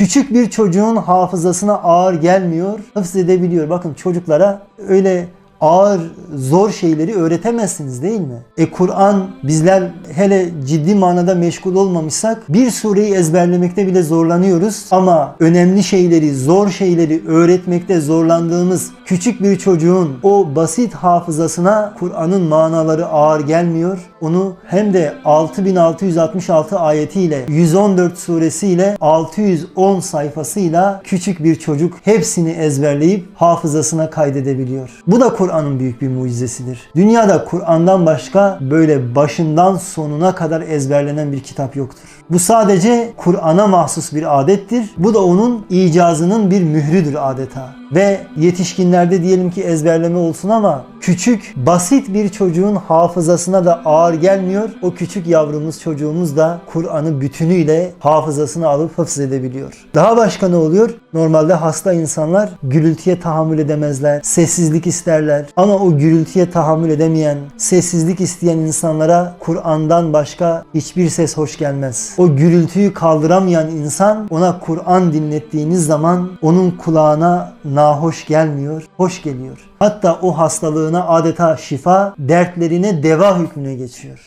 Küçük bir çocuğun hafızasına ağır gelmiyor, hıfz edebiliyor. Bakın çocuklara öyle ağır, zor şeyleri öğretemezsiniz değil mi? E Kur'an bizler hele ciddi manada meşgul olmamışsak bir sureyi ezberlemekte bile zorlanıyoruz ama önemli şeyleri, zor şeyleri öğretmekte zorlandığımız küçük bir çocuğun o basit hafızasına Kur'an'ın manaları ağır gelmiyor. Onu hem de 6666 ayetiyle 114 suresiyle 610 sayfasıyla küçük bir çocuk hepsini ezberleyip hafızasına kaydedebiliyor. Bu da Kur'an'ın büyük bir mucizesidir. Dünyada Kur'an'dan başka böyle başından sonuna kadar ezberlenen bir kitap yoktur. Bu sadece Kur'an'a mahsus bir adettir. Bu da onun icazının bir mührüdür adeta. Ve yetişkinlerde diyelim ki ezberleme olsun ama küçük, basit bir çocuğun hafızasına da ağır gelmiyor. O küçük yavrumuz, çocuğumuz da Kur'an'ı bütünüyle hafızasına alıp hıfz edebiliyor. Daha başka ne oluyor? Normalde hasta insanlar gürültüye tahammül edemezler, sessizlik isterler. Ama o gürültüye tahammül edemeyen, sessizlik isteyen insanlara Kur'an'dan başka hiçbir ses hoş gelmez. O gürültüyü kaldıramayan insan ona Kur'an dinlettiğiniz zaman onun kulağına nahoş gelmiyor, hoş geliyor. Hatta o hastalığına adeta şifa, dertlerine deva hükmüne geçiyor.